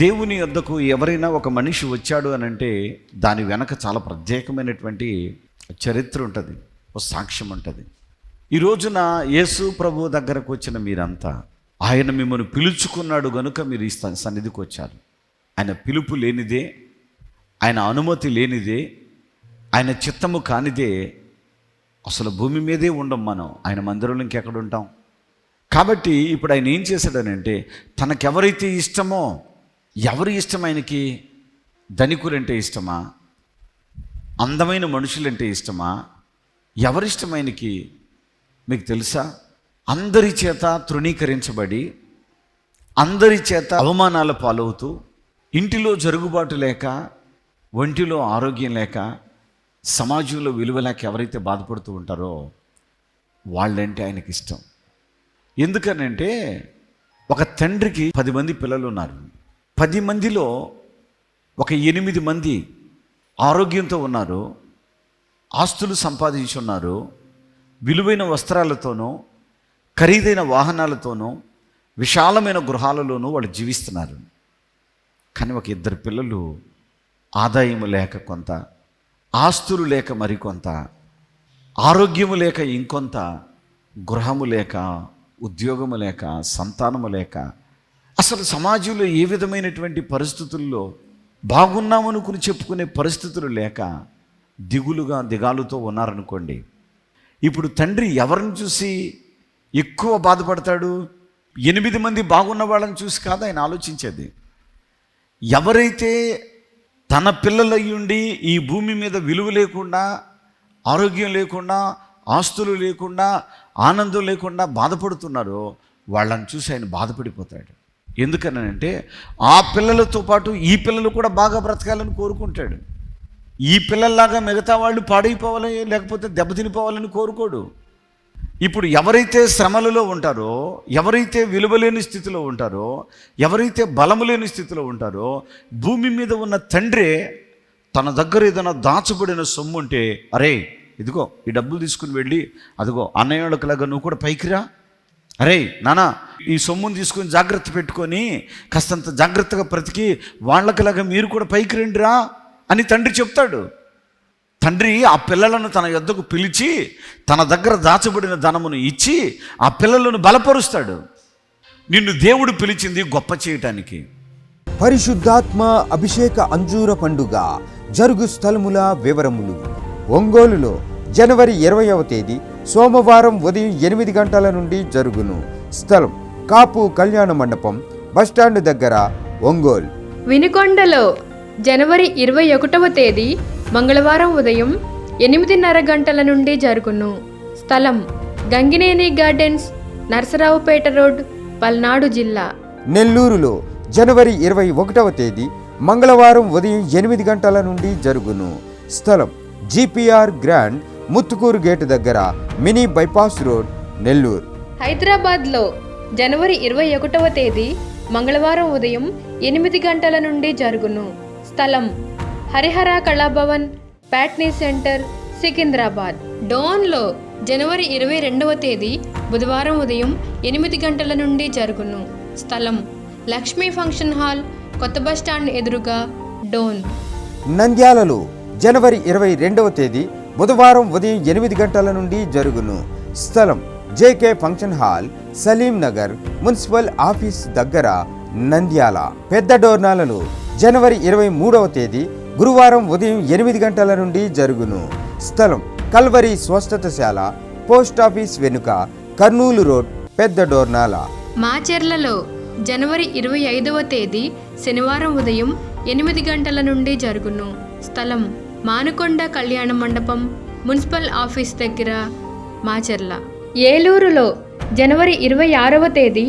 దేవుని యొద్దకు ఎవరైనా ఒక మనిషి వచ్చాడు అని అంటే దాని వెనక చాలా ప్రత్యేకమైనటువంటి చరిత్ర ఉంటుంది ఒక సాక్ష్యం ఉంటుంది. ఈ రోజున యేసు ప్రభు దగ్గరకు వచ్చిన మీరంతా ఆయన మిమ్మల్ని పిలుచుకున్నాడు గనుక మీరు ఈ స- సన్నిధికి వచ్చారు. ఆయన పిలుపు లేనిదే ఆయన అనుమతి లేనిదే ఆయన చిత్తము కానిదే అసలు భూమి మీదే ఉండం మనం ఆయన మందిరంలో ఇంకెక్కడ ఉంటాం? కాబట్టి ఇప్పుడు ఆయన ఏం చేశాడనంటే తనకెవరైతే ఇష్టమో ఎవరి ఇష్టమైనకి ధనికులంటే ఇష్టమా? అందమైన మనుషులంటే ఇష్టమా? ఎవరిష్టమైనకి మీకు తెలుసా? అందరి చేత తృణీకరించబడి అందరి చేత అవమానాల పాలవుతూ ఇంటిలో జరుగుబాటు లేక ఒంటిలో ఆరోగ్యం లేక సమాజంలో విలువ లేక ఎవరైతే బాధపడుతూ ఉంటారో వాళ్ళంటే ఆయనకి ఇష్టం ఎందుకనంటే ఒక తండ్రికి పది మంది పిల్లలు ఉన్నారు పది మందిలో ఒక ఎనిమిది మంది ఆరోగ్యంతో ఉన్నారు ఆస్తులు సంపాదించి ఉన్నారు విలువైన వస్త్రాలతోనూ ఖరీదైన వాహనాలతోనూ విశాలమైన గృహాలలోనూ వాళ్ళు జీవిస్తున్నారు. కానీ ఒక ఇద్దరు పిల్లలు ఆదాయము లేక కొంత ఆస్తులు లేక మరికొంత ఆరోగ్యము లేక ఇంకొంత గృహము లేక ఉద్యోగము లేక సంతానము లేక అసలు సమాజంలో ఏ విధమైనటువంటి పరిస్థితుల్లో బాగున్నామనుకుని చెప్పుకునే పరిస్థితులు లేక దిగులుగా దిగాలుతో ఉన్నారనుకోండి. ఇప్పుడు తండ్రి ఎవరిని చూసి ఎక్కువ బాధపడతాడు? ఎనిమిది మంది బాగున్న వాళ్ళని చూసి కాదు ఆయన ఆలోచించేది. ఎవరైతే తన పిల్లలయ్యుండి ఈ భూమి మీద విలువ లేకుండా ఆరోగ్యం లేకుండా ఆస్తులు లేకుండా ఆనందం లేకుండా బాధపడుతున్నారో వాళ్ళని చూసి ఆయన బాధపడిపోతాడు. ఎందుకనంటే ఆ పిల్లలతో పాటు ఈ పిల్లలు కూడా బాగా బ్రతకాలని కోరుకుంటాడు. ఈ పిల్లల్లాగా మిగతా వాళ్ళు పాడైపోవాలని లేకపోతే దెబ్బతినిపోవాలని కోరుకోడు. ఇప్పుడు ఎవరైతే శ్రమలలో ఉంటారో ఎవరైతే విలువలేని స్థితిలో ఉంటారో ఎవరైతే బలము లేని స్థితిలో ఉంటారో భూమి మీద ఉన్న తండ్రే తన దగ్గర ఏదైనా దాచబడిన సొమ్ము ఉంటే అరే ఇదిగో ఈ డబ్బులు తీసుకుని వెళ్ళి అదిగో అన్నయ్యలకులాగా నువ్వు కూడా పైకిరా అరే నానా ఈ సొమ్మును తీసుకొని జాగ్రత్త పెట్టుకొని కాస్తంత జాగ్రత్తగా బ్రతికి వాళ్ళకిలాగా మీరు కూడా పైకి రండిరా అని తండ్రి చెప్తాడు. తండ్రి ఆ పిల్లలను తన యొద్దకు పిలిచి తన దగ్గర దాచబడిన ధనమును ఇచ్చి ఆ పిల్లలను బలపరుస్తాడు. నిన్ను దేవుడు పిలిచింది గొప్ప చేయటానికి. పరిశుద్ధాత్మ అభిషేక అంజూర పండుగ జరుగు స్థలముల వివరములు. ఒంగోలులో జనవరి ఇరవైవ తేదీ సోమవారం ఉదయం ఎనిమిది గంటల నుండి జరుగును. స్థలం కాపు కళ్యాణ మండపం బస్టాండ్ దగ్గర ఒంగోలు. వినుకొండలో జనవరి ఇరవై ఒకటవ తేదీ మంగళవారం ఉదయం ఎనిమిదిన్నర గంటల నుండి జరుగును. స్థలం గంగినేని గార్డెన్స్ నరసరావుపేట రోడ్ పల్నాడు జిల్లా. నెల్లూరులో జనవరి ఇరవై ఒకటవ తేదీ మంగళవారం ఉదయం ఎనిమిది గంటల నుండి జరుగును. స్థలం జిపిఆర్ గ్రాండ్ ముత్తుకూరు గేటు దగ్గర మినీ బైపాస్ రోడ్ నెల్లూరు. హైదరాబాద్లో జనవరి ఇరవై ఒకటవ తేదీ మంగళవారం ఉదయం ఎనిమిది గంటల నుండి జరుగును. స్థలం హరిహర కళాభవన్ ప్యాట్నీ సెంటర్ సికింద్రాబాద్. డోన్లో జనవరి ఇరవై రెండవ తేదీ బుధవారం ఉదయం ఎనిమిది గంటల నుండి జరుగును. స్థలం లక్ష్మీ ఫంక్షన్ హాల్ కొత్త బస్టాండ్ ఎదురుగా డోన్. నంద్యాలలో జనవరి ఇరవై రెండవ తేదీ బుధవారం ఉదయం ఎనిమిది గంటల నుండి జరుగును. స్థలం JK function hall Salim Nagar municipal office దగ్గర నంద్యాల. పెద్ద డోర్నాలలో జనవరి ఇరవై మూడవ తేదీ గురువారం ఉదయం ఎనిమిది గంటల నుండి జరుగును. స్థలం కల్వరి స్వస్థతశాల పోస్ట్ ఆఫీస్ వెనుక కర్నూలు రోడ్ పెద్ద డోర్నాల. మాచెర్లలో జనవరి ఇరవై ఐదవ తేదీ శనివారం ఉదయం ఎనిమిది గంటల నుండి జరుగును. స్థలం మానుకొండ కళ్యాణ మండపం మున్సిపల్ ఆఫీస్ దగ్గర మాచెర్ల. ఏలూరులో జనవరి ఇరవై ఆరవ తేదీ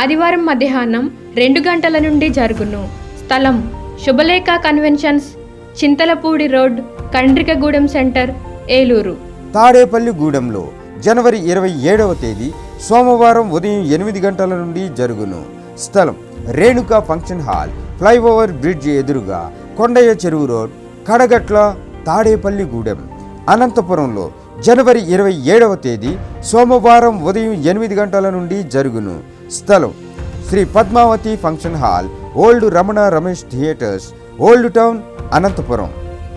ఆదివారం మధ్యాహ్నం రెండు గంటల నుండి జరుగును. స్థలం Subhalekha conventions Chintalapudi road Kandrikagudem centre Eluru. తాడేపల్లిగూడెంలో జనవరి ఇరవై ఏడవ తేదీ సోమవారం ఉదయం ఎనిమిది గంటల నుండి జరుగును. స్థలం Renuka function hall flyover bridge ఎదురుగా కొండయ్య చెరువు రోడ్ కడగట్ల తాడేపల్లిగూడెం అనంతపురంలో జనవరి ఇరవై ఏడవ తేదీ సోమవారం ఉదయం ఎనిమిది గంటల నుండి జరుగును. స్థలం Sri Padmavathi function hall old Ramana Ramesh theatres old town Anantapur.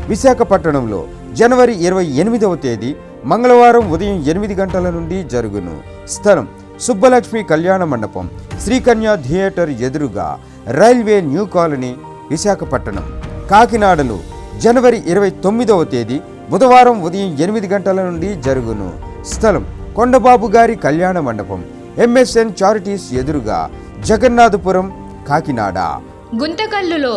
విశాఖపట్నంలో జనవరి ఇరవై ఎనిమిదవ తేదీ మంగళవారం ఉదయం ఎనిమిది గంటల నుండి జరుగును. స్థలం సుబ్బలక్ష్మి కళ్యాణ మండపం శ్రీకన్య థియేటర్ ఎదురుగా రైల్వే న్యూ కాలనీ విశాఖపట్నం. కాకినాడలో జనవరి ఇరవై తొమ్మిదవ తేదీ బుధవారం ఉదయం ఎనిమిది గంటల నుండి జరుగును. స్థలం కొండబాబు గారి కళ్యాణ మండపం. ఎంఎస్ఎన్ చారిటీస్ ఎదురుగా జగన్నాథపురం కాకినాడ. గుంతకల్లులో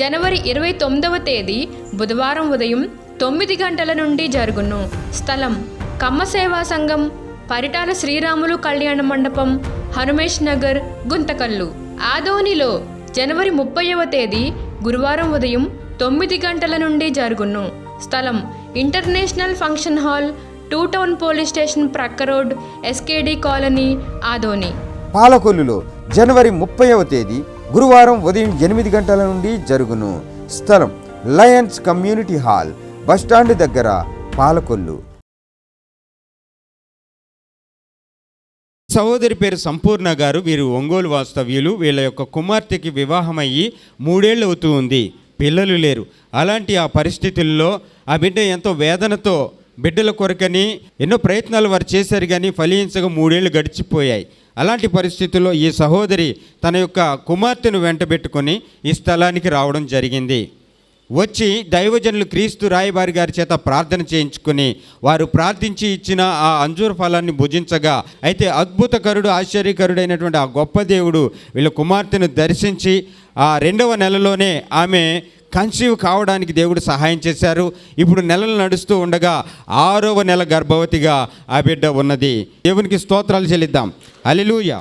జనవరి ఇరవై తొమ్మిదవ తేదీ బుధవారం ఉదయం తొమ్మిది గంటల నుండి జరుగును. స్థలం కమ్మసేవా సంఘం పరిటాల శ్రీరాములు కళ్యాణ మండపం హనుమేష్ నగర్ గుంతకల్లు. ఆదోనిలో జనవరి ముప్పైవ తేదీ గురువారం ఉదయం తొమ్మిది గంటల నుండి జరుగును. స్థలం international function hall two town police station ప్రక్క రోడ్ ఎస్కేడి కాలనీ ఆదోని. పాలకొల్లులో జనవరి ముప్పైవ తేదీ గురువారం ఉదయం ఎనిమిది గంటల నుండి జరుగును. స్థలం లయన్స్ కమ్యూనిటీ హాల్ బస్టాండ్ దగ్గర పాలకొల్లు. సహోదరి పేరు సంపూర్ణ గారు వీరు ఒంగోలు వాస్తవ్యులు వీళ్ళ యొక్క కుమార్తెకి వివాహం అయ్యి మూడేళ్ళు అవుతూ ఉంది. పిల్లలు లేరు. అలాంటి ఆ పరిస్థితుల్లో ఆ బిడ్డ ఎంతో వేదనతో బిడ్డల కొరకని ఎన్నో ప్రయత్నాలు వారు చేశారు కానీ ఫలించగా మూడేళ్ళు గడిచిపోయాయి. అలాంటి పరిస్థితుల్లో ఈ సహోదరి తన యొక్క కుమార్తెను వెంటబెట్టుకొని ఈ స్థలానికి రావడం జరిగింది. వచ్చి దైవజనులు క్రీస్తు రాయబారి గారి చేత ప్రార్థన చేయించుకుని వారు ప్రార్థించి ఇచ్చిన ఆ అంజూర ఫలాన్ని భుజించగా అయితే అద్భుతకరుడు ఆశ్చర్యకరుడైనటువంటి ఆ గొప్ప దేవుడు వీళ్ళ కుమార్తెను దర్శించి ఆ రెండవ నెలలోనే ఆమె కన్సీవ్ కావడానికి దేవుడు సహాయం చేశారు. ఇప్పుడు నెలలు నడుస్తూ ఉండగా ఆరవ నెల గర్భవతిగా ఆ బిడ్డ ఉన్నది. దేవునికి స్తోత్రాలు చెల్లిద్దాం. అలిలూయ